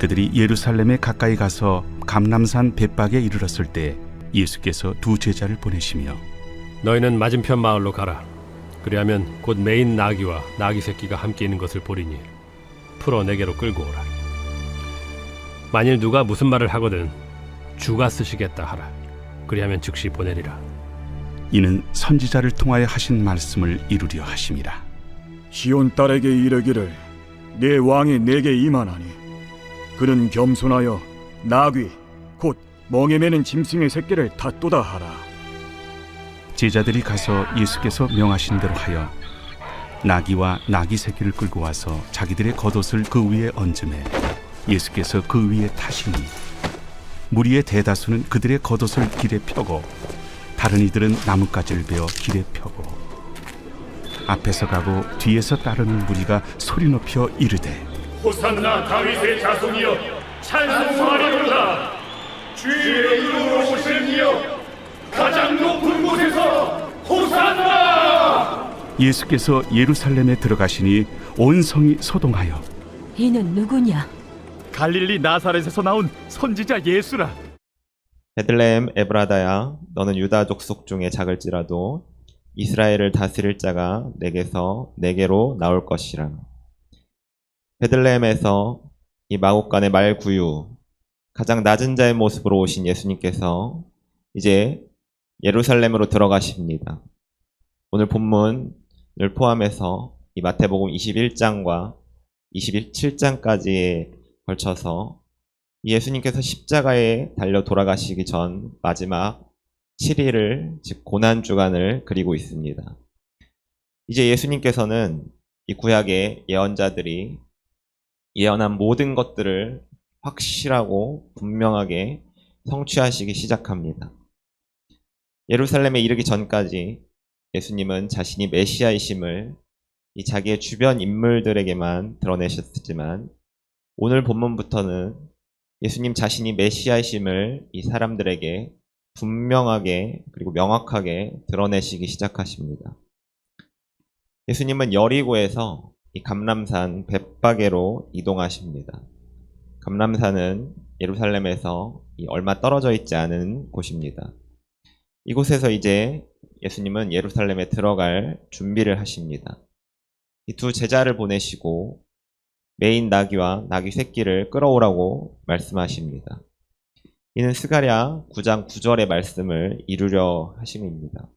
그들이 예루살렘에 가까이 가서 감람산 bet박에 이르렀을 때 예수께서 두 제자를 보내시며 너희는 맞은편 마을로 가라. 그리하면 곧 메인 나귀와 나귀 새끼가 함께 있는 것을 보리니 풀어 내게로 끌고 오라. 만일 누가 무슨 말을 하거든 주가 쓰시겠다 하라. 그리하면 즉시 보내리라. 이는 선지자를 통하여 하신 말씀을 이루려 하심이라 시온 딸에게 이르기를 내 왕이 내게 임하나니 그는 겸손하여 나귀 곧 멍에 매는 짐승의 새끼를 닫도다 하라. 제자들이 가서 예수께서 명하신 대로 하여 나귀와 나귀 새끼를 끌고 와서 자기들의 겉옷을 그 위에 얹음에 예수께서 그 위에 타시니 무리의 대다수는 그들의 겉옷을 길에 펴고 다른 이들은 나뭇가지를 베어 길에 펴고 앞에서 가고 뒤에서 따르는 무리가 소리 높여 이르되 호산나 다윗의 자손이여 찬송하리로다 주의 이름으로 오시는 이여 가장 높은 곳에서 호산나! 예수께서 예루살렘에 들어가시니 온 성이 소동하여. 이는 누구냐? 갈릴리 나사렛에서 나온 선지자 예수라. 베들레헴 에브라다야 너는 유다 족속 중에 작을지라도 이스라엘을 다스릴 자가 내게서 내게로 나올 것이라 베들레헴에서 이 마곡간의 말구유 가장 낮은 자의 모습으로 오신 예수님께서 이제 예루살렘으로 들어가십니다. 오늘 본문을 포함해서 이 마태복음 21장과 27장까지에 걸쳐서 예수님께서 십자가에 달려 돌아가시기 전 마지막 7일을 즉 고난 주간을 그리고 있습니다. 이제 예수님께서는 이 구약의 예언자들이 예언한 모든 것들을 확실하고 분명하게 성취하시기 시작합니다. 예루살렘에 이르기 전까지 예수님은 자신이 메시아이심을 이 자기의 주변 인물들에게만 드러내셨지만 오늘 본문부터는 예수님 자신이 메시아이심을 이 사람들에게 분명하게 그리고 명확하게 드러내시기 시작하십니다. 예수님은 여리고에서 이 감람산 벳바게로 이동하십니다. 감람산은 예루살렘에서 이 얼마 떨어져 있지 않은 곳입니다. 이곳에서 이제 예수님은 예루살렘에 들어갈 준비를 하십니다. 이 두 제자를 보내시고 메인 나귀와 나귀 새끼를 끌어오라고 말씀하십니다. 이는 스가랴 9장 9절의 말씀을 이루려 하심입니다.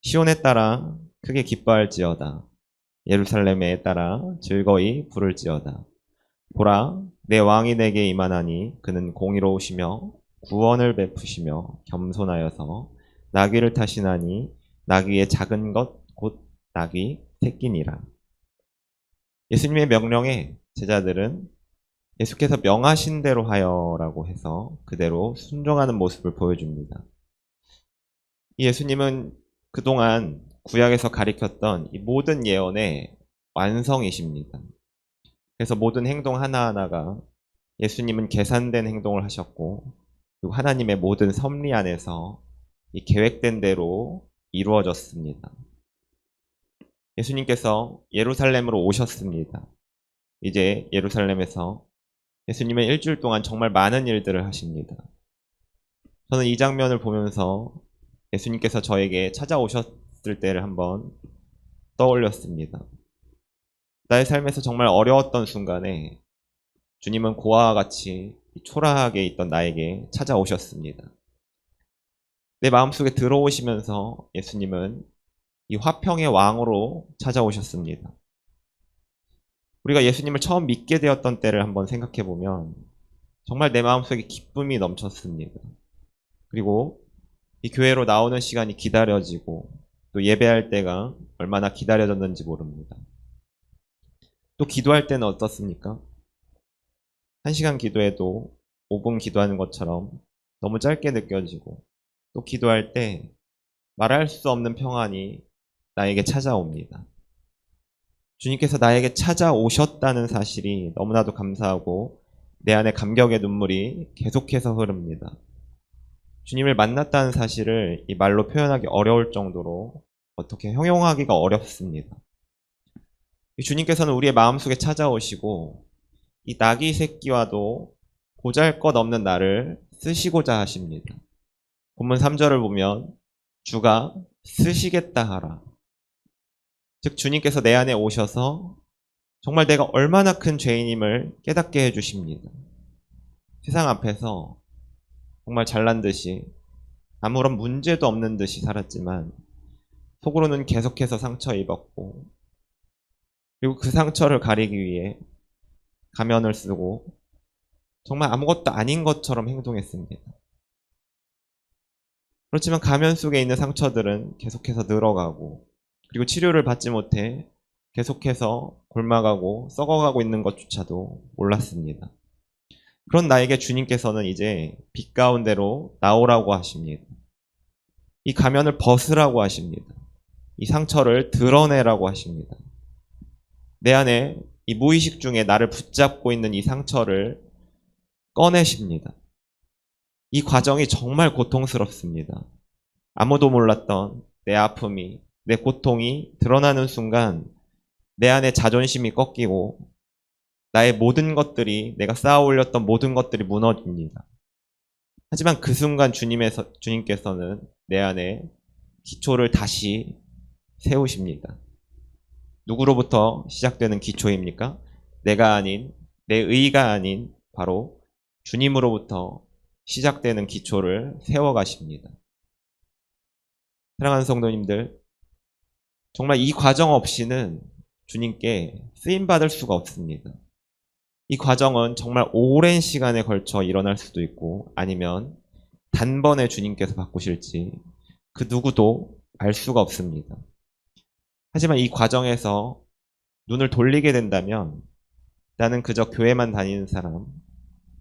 시온에 따라 크게 기뻐할지어다. 예루살렘에 따라 즐거이 부를지어다. 보라, 내 왕이 내게 임하나니 그는 공의로우시며 구원을 베푸시며 겸손하여서 나귀를 타시나니 나귀의 작은 것 곧 나귀 새끼니라. 예수님의 명령에 제자들은 예수께서 명하신 대로 하여라고 해서 그대로 순종하는 모습을 보여줍니다. 이 예수님은 그동안 구약에서 가리켰던 이 모든 예언의 완성이십니다. 그래서 모든 행동 하나하나가 예수님은 계산된 행동을 하셨고 그리고 하나님의 모든 섭리 안에서 이 계획된 대로 이루어졌습니다. 예수님께서 예루살렘으로 오셨습니다. 이제 예루살렘에서 예수님은 일주일 동안 정말 많은 일들을 하십니다. 저는 이 장면을 보면서 예수님께서 저에게 찾아오셨 을 때를 한번 떠올렸습니다. 나의 삶에서 정말 어려웠던 순간에 주님은 고아와 같이 초라하게 있던 나에게 찾아오셨습니다. 내 마음속에 들어오시면서 예수님은 이 화평의 왕으로 찾아오셨습니다. 우리가 예수님을 처음 믿게 되었던 때를 한번 생각해 보면 정말 내 마음속에 기쁨이 넘쳤습니다. 그리고 이 교회로 나오는 시간이 기다려지고 또 예배할 때가 얼마나 기다려졌는지 모릅니다. 또 기도할 때는 어떻습니까? 한 시간 기도해도 5분 기도하는 것처럼 너무 짧게 느껴지고 또 기도할 때 말할 수 없는 평안이 나에게 찾아옵니다. 주님께서 나에게 찾아오셨다는 사실이 너무나도 감사하고 내 안에 감격의 눈물이 계속해서 흐릅니다. 주님을 만났다는 사실을 이 말로 표현하기 어려울 정도로 어떻게 형용하기가 어렵습니다. 이 주님께서는 우리의 마음속에 찾아오시고 이 나귀 새끼와도 보잘 것 없는 나를 쓰시고자 하십니다. 본문 3절을 보면 주가 쓰시겠다 하라. 즉 주님께서 내 안에 오셔서 정말 내가 얼마나 큰 죄인임을 깨닫게 해주십니다. 세상 앞에서 정말 잘난 듯이 아무런 문제도 없는 듯이 살았지만 속으로는 계속해서 상처 입었고 그리고 그 상처를 가리기 위해 가면을 쓰고 정말 아무것도 아닌 것처럼 행동했습니다. 그렇지만 가면 속에 있는 상처들은 계속해서 늘어가고 그리고 치료를 받지 못해 계속해서 골마가고 썩어가고 있는 것조차도 몰랐습니다. 그런 나에게 주님께서는 이제 빛 가운데로 나오라고 하십니다. 이 가면을 벗으라고 하십니다. 이 상처를 드러내라고 하십니다. 내 안에 이 무의식 중에 나를 붙잡고 있는 이 상처를 꺼내십니다. 이 과정이 정말 고통스럽습니다. 아무도 몰랐던 내 아픔이, 내 고통이 드러나는 순간 내 안에 자존심이 꺾이고 나의 모든 것들이 내가 쌓아 올렸던 모든 것들이 무너집니다. 하지만 그 순간 주님에서, 주님께서는 내 안에 기초를 다시 세우십니다. 누구로부터 시작되는 기초입니까? 내가 아닌, 내 의가 아닌 바로 주님으로부터 시작되는 기초를 세워 가십니다. 사랑하는 성도님들, 정말 이 과정 없이는 주님께 쓰임 받을 수가 없습니다. 이 과정은 정말 오랜 시간에 걸쳐 일어날 수도 있고 아니면 단번에 주님께서 바꾸실지 그 누구도 알 수가 없습니다. 하지만 이 과정에서 눈을 돌리게 된다면 나는 그저 교회만 다니는 사람,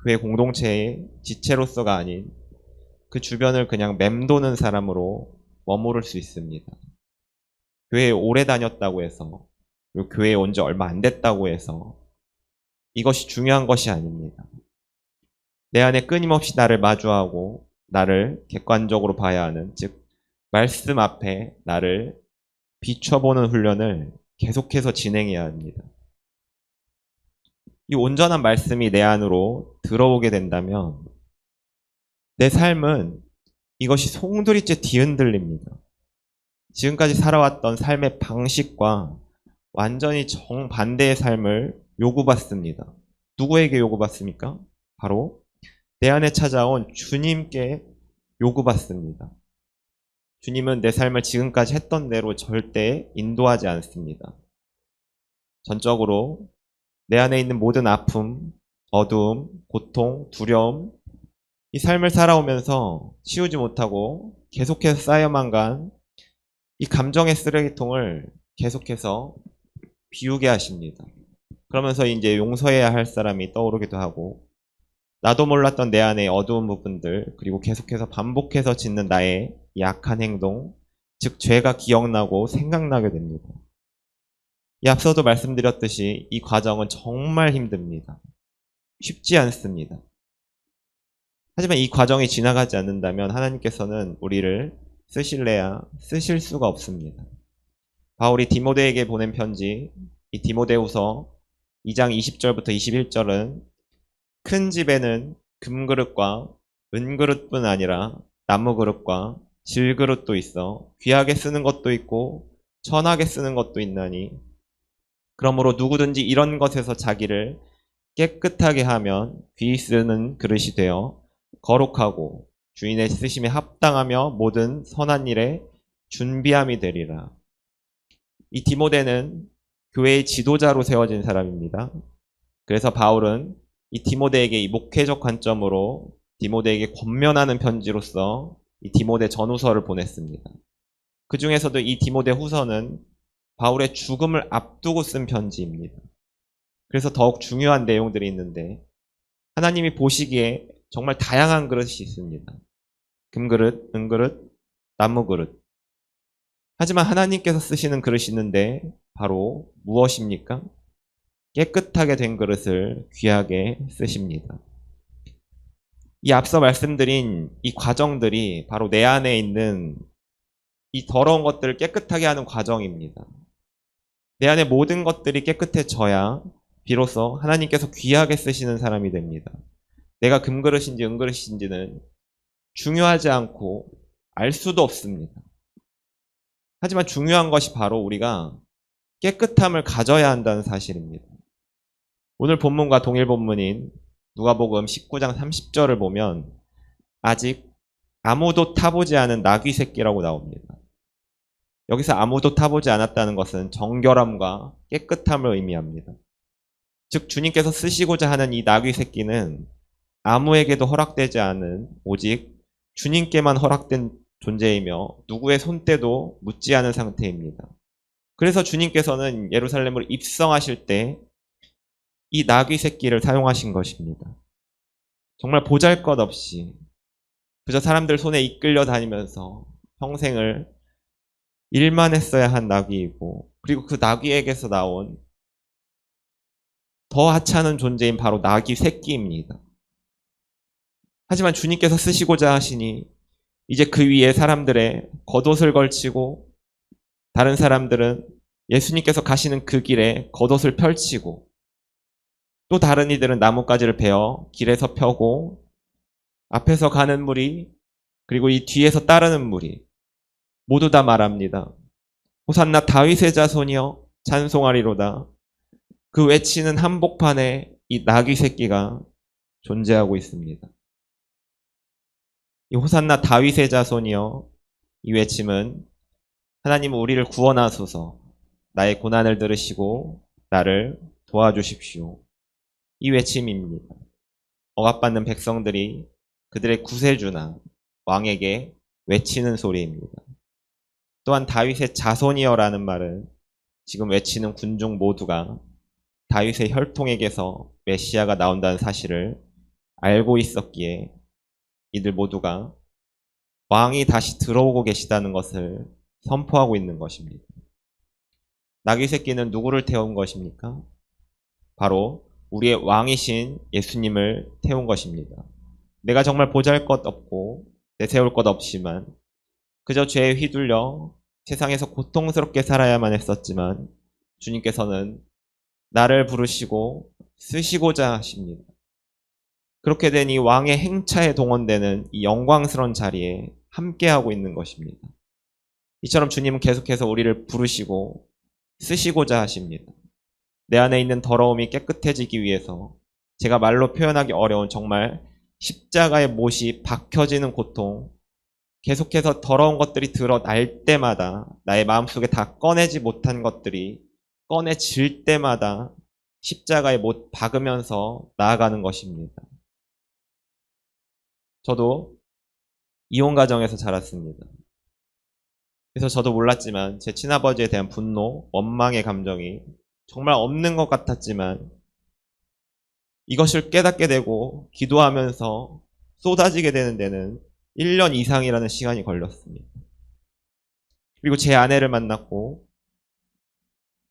교회 공동체의 지체로서가 아닌 그 주변을 그냥 맴도는 사람으로 머무를 수 있습니다. 교회에 오래 다녔다고 해서 교회에 온 지 얼마 안 됐다고 해서 이것이 중요한 것이 아닙니다. 내 안에 끊임없이 나를 마주하고 나를 객관적으로 봐야 하는 즉 말씀 앞에 나를 비춰보는 훈련을 계속해서 진행해야 합니다. 이 온전한 말씀이 내 안으로 들어오게 된다면 내 삶은 이것이 송두리째 뒤흔들립니다. 지금까지 살아왔던 삶의 방식과 완전히 정반대의 삶을 요구받습니다. 누구에게 요구받습니까? 바로 내 안에 찾아온 주님께 요구받습니다. 주님은 내 삶을 지금까지 했던 대로 절대 인도하지 않습니다. 전적으로 내 안에 있는 모든 아픔, 어두움, 고통, 두려움, 이 삶을 살아오면서 치우지 못하고 계속해서 쌓여만 간 이 감정의 쓰레기통을 계속해서 비우게 하십니다. 그러면서 이제 용서해야 할 사람이 떠오르기도 하고 나도 몰랐던 내 안의 어두운 부분들 그리고 계속해서 반복해서 짓는 나의 약한 행동 즉 죄가 기억나고 생각나게 됩니다. 이 앞서도 말씀드렸듯이 이 과정은 정말 힘듭니다. 쉽지 않습니다. 하지만 이 과정이 지나가지 않는다면 하나님께서는 우리를 쓰실래야 쓰실 수가 없습니다. 바울이 디모데에게 보낸 편지 이 디모데후서 2장 20절부터 21절은 큰 집에는 금그릇과 은그릇뿐 아니라 나무그릇과 질그릇도 있어 귀하게 쓰는 것도 있고 천하게 쓰는 것도 있나니 그러므로 누구든지 이런 것에서 자기를 깨끗하게 하면 귀 쓰는 그릇이 되어 거룩하고 주인의 쓰심에 합당하며 모든 선한 일에 준비함이 되리라. 이 디모데는 교회의 지도자로 세워진 사람입니다. 그래서 바울은 이 디모데에게 이 목회적 관점으로 디모데에게 권면하는 편지로서 이 디모데 전후서를 보냈습니다. 그 중에서도 이 디모데 후서는 바울의 죽음을 앞두고 쓴 편지입니다. 그래서 더욱 중요한 내용들이 있는데 하나님이 보시기에 정말 다양한 그릇이 있습니다. 금그릇, 은그릇, 나무그릇. 하지만 하나님께서 쓰시는 그릇이 있는데 바로 무엇입니까? 깨끗하게 된 그릇을 귀하게 쓰십니다. 이 앞서 말씀드린 이 과정들이 바로 내 안에 있는 이 더러운 것들을 깨끗하게 하는 과정입니다. 내 안에 모든 것들이 깨끗해져야 비로소 하나님께서 귀하게 쓰시는 사람이 됩니다. 내가 금그릇인지 은그릇인지는 중요하지 않고 알 수도 없습니다. 하지만 중요한 것이 바로 우리가 깨끗함을 가져야 한다는 사실입니다. 오늘 본문과 동일 본문인 누가복음 19장 30절을 보면 아직 아무도 타보지 않은 나귀 새끼라고 나옵니다. 여기서 아무도 타보지 않았다는 것은 정결함과 깨끗함을 의미합니다. 즉 주님께서 쓰시고자 하는 이 나귀 새끼는 아무에게도 허락되지 않은 오직 주님께만 허락된 존재이며 누구의 손때도 묻지 않은 상태입니다. 그래서 주님께서는 예루살렘으로 입성하실 때 이 나귀 새끼를 사용하신 것입니다. 정말 보잘 것 없이 그저 사람들 손에 이끌려 다니면서 평생을 일만 했어야 한 나귀이고 그리고 그 나귀에게서 나온 더 하찮은 존재인 바로 나귀 새끼입니다. 하지만 주님께서 쓰시고자 하시니 이제 그 위에 사람들의 겉옷을 걸치고 다른 사람들은 예수님께서 가시는 그 길에 겉옷을 펼치고 또 다른 이들은 나뭇가지를 베어 길에서 펴고 앞에서 가는 무리 그리고 이 뒤에서 따르는 무리 모두 다 말합니다. 호산나 다윗의 자손이여 찬송하리로다. 그 외치는 한복판에 이 나귀 새끼가 존재하고 있습니다. 이 호산나 다윗의 자손이여 이 외침은 하나님 우리를 구원하소서 나의 고난을 들으시고 나를 도와주십시오. 이 외침입니다. 억압받는 백성들이 그들의 구세주나 왕에게 외치는 소리입니다. 또한 다윗의 자손이여라는 말은 지금 외치는 군중 모두가 다윗의 혈통에게서 메시아가 나온다는 사실을 알고 있었기에 이들 모두가 왕이 다시 들어오고 계시다는 것을 선포하고 있는 것입니다. 나귀 새끼는 누구를 태운 것입니까? 바로 우리의 왕이신 예수님을 태운 것입니다. 내가 정말 보잘 것 없고 내세울 것 없지만 그저 죄에 휘둘려 세상에서 고통스럽게 살아야만 했었지만 주님께서는 나를 부르시고 쓰시고자 하십니다. 그렇게 되니 왕의 행차에 동원되는 이 영광스러운 자리에 함께하고 있는 것입니다. 이처럼 주님은 계속해서 우리를 부르시고 쓰시고자 하십니다. 내 안에 있는 더러움이 깨끗해지기 위해서 제가 말로 표현하기 어려운 정말 십자가의 못이 박혀지는 고통, 계속해서 더러운 것들이 드러날 때마다 나의 마음속에 다 꺼내지 못한 것들이 꺼내질 때마다 십자가에 못 박으면서 나아가는 것입니다. 저도 이혼 가정에서 자랐습니다. 그래서 저도 몰랐지만 제 친아버지에 대한 분노, 원망의 감정이 정말 없는 것 같았지만 이것을 깨닫게 되고 기도하면서 쏟아지게 되는 데는 1년 이상이라는 시간이 걸렸습니다. 그리고 제 아내를 만났고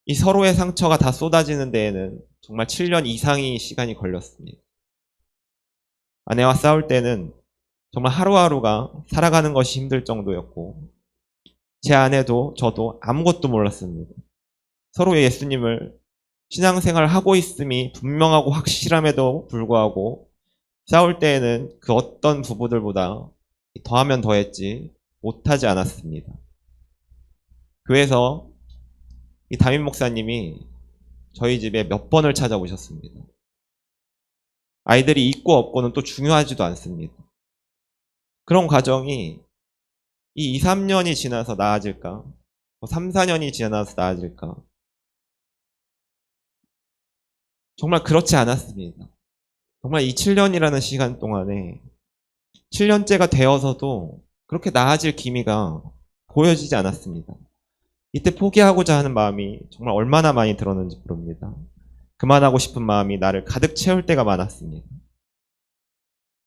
이 서로의 상처가 다 쏟아지는 데에는 정말 7년 이상의 시간이 걸렸습니다. 아내와 싸울 때는 정말 하루하루가 살아가는 것이 힘들 정도였고 제 아내도 저도 아무것도 몰랐습니다. 서로 예수님을 신앙생활 하고 있음이 분명하고 확실함에도 불구하고 싸울 때에는 그 어떤 부부들보다 더하면 더했지 못하지 않았습니다. 교회에서 이 담임 목사님이 저희 집에 몇 번을 찾아오셨습니다. 아이들이 있고 없고는 또 중요하지도 않습니다. 그런 과정이 이 2, 3년이 지나서 나아질까? 3, 4년이 지나서 나아질까? 정말 그렇지 않았습니다. 정말 이 7년이라는 시간 동안에 7년째가 되어서도 그렇게 나아질 기미가 보여지지 않았습니다. 이때 포기하고자 하는 마음이 정말 얼마나 많이 들었는지 모릅니다. 그만하고 싶은 마음이 나를 가득 채울 때가 많았습니다.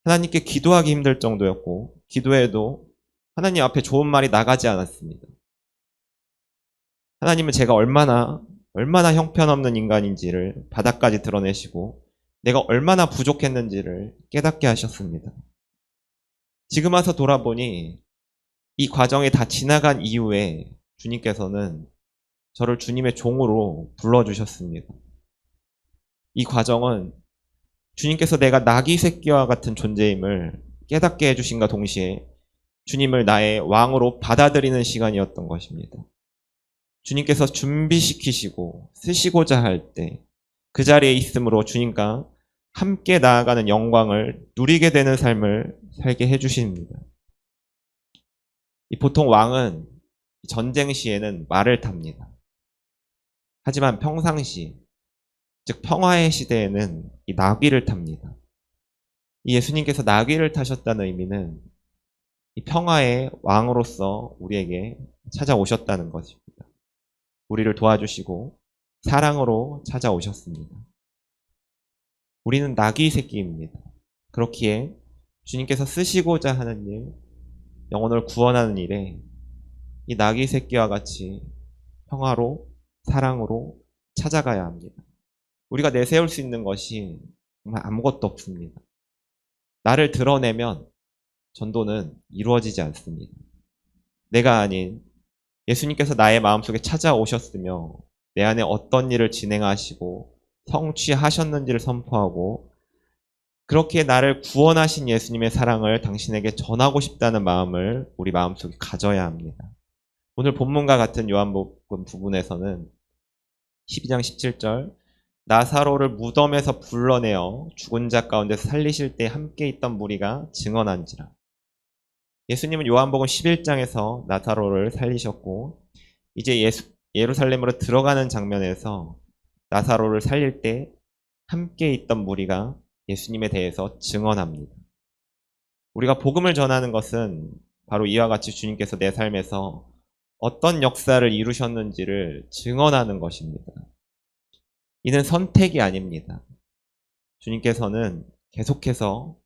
하나님께 기도하기 힘들 정도였고, 기도해도 하나님 앞에 좋은 말이 나가지 않았습니다. 하나님은 제가 얼마나, 얼마나 형편없는 인간인지를 바닥까지 드러내시고, 내가 얼마나 부족했는지를 깨닫게 하셨습니다. 지금 와서 돌아보니, 이 과정이 다 지나간 이후에 주님께서는 저를 주님의 종으로 불러주셨습니다. 이 과정은 주님께서 내가 나귀 새끼와 같은 존재임을 깨닫게 해주신과 동시에 주님을 나의 왕으로 받아들이는 시간이었던 것입니다. 주님께서 준비시키시고 쓰시고자 할 때 그 자리에 있으므로 주님과 함께 나아가는 영광을 누리게 되는 삶을 살게 해주십니다. 이 보통 왕은 전쟁 시에는 말을 탑니다. 하지만 평상시, 즉 평화의 시대에는 이 나귀를 탑니다. 이 예수님께서 나귀를 타셨다는 의미는 이 평화의 왕으로서 우리에게 찾아오셨다는 것입니다. 우리를 도와주시고 사랑으로 찾아오셨습니다. 우리는 나귀 새끼입니다. 그렇기에 주님께서 쓰시고자 하는 일, 영혼을 구원하는 일에 이 나귀 새끼와 같이 평화로 사랑으로 찾아가야 합니다. 우리가 내세울 수 있는 것이 정말 아무것도 없습니다. 나를 드러내면 전도는 이루어지지 않습니다. 내가 아닌 예수님께서 나의 마음속에 찾아오셨으며 내 안에 어떤 일을 진행하시고 성취하셨는지를 선포하고 그렇게 나를 구원하신 예수님의 사랑을 당신에게 전하고 싶다는 마음을 우리 마음속에 가져야 합니다. 오늘 본문과 같은 요한복음 부분에서는 12장 17절 나사로를 무덤에서 불러내어 죽은 자 가운데서 살리실 때 함께 있던 무리가 증언한지라. 예수님은 요한복음 11장에서 나사로를 살리셨고 이제 예수, 예루살렘으로 들어가는 장면에서 나사로를 살릴 때 함께 있던 무리가 예수님에 대해서 증언합니다. 우리가 복음을 전하는 것은 바로 이와 같이 주님께서 내 삶에서 어떤 역사를 이루셨는지를 증언하는 것입니다. 이는 선택이 아닙니다. 주님께서는 계속해서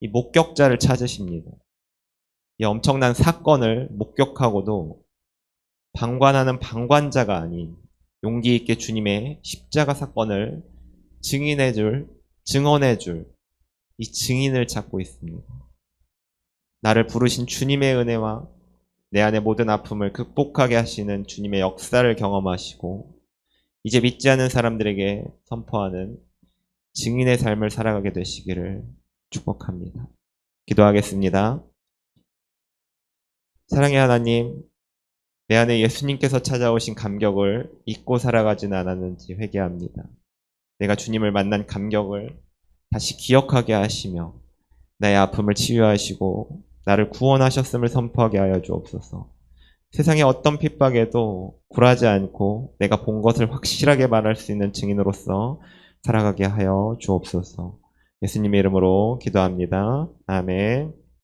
이 목격자를 찾으십니다. 이 엄청난 사건을 목격하고도 방관하는 방관자가 아닌 용기 있게 주님의 십자가 사건을 증인해 줄, 증언해 줄 이 증인을 찾고 있습니다. 나를 부르신 주님의 은혜와 내 안의 모든 아픔을 극복하게 하시는 주님의 역사를 경험하시고 이제 믿지 않는 사람들에게 선포하는 증인의 삶을 살아가게 되시기를 축복합니다. 기도하겠습니다. 사랑의 하나님, 내 안에 예수님께서 찾아오신 감격을 잊고 살아가진 않았는지 회개합니다. 내가 주님을 만난 감격을 다시 기억하게 하시며 나의 아픔을 치유하시고 나를 구원하셨음을 선포하게 하여 주옵소서. 세상의 어떤 핍박에도 굴하지 않고 내가 본 것을 확실하게 말할 수 있는 증인으로서 살아가게 하여 주옵소서. 예수님의 이름으로 기도합니다. 아멘.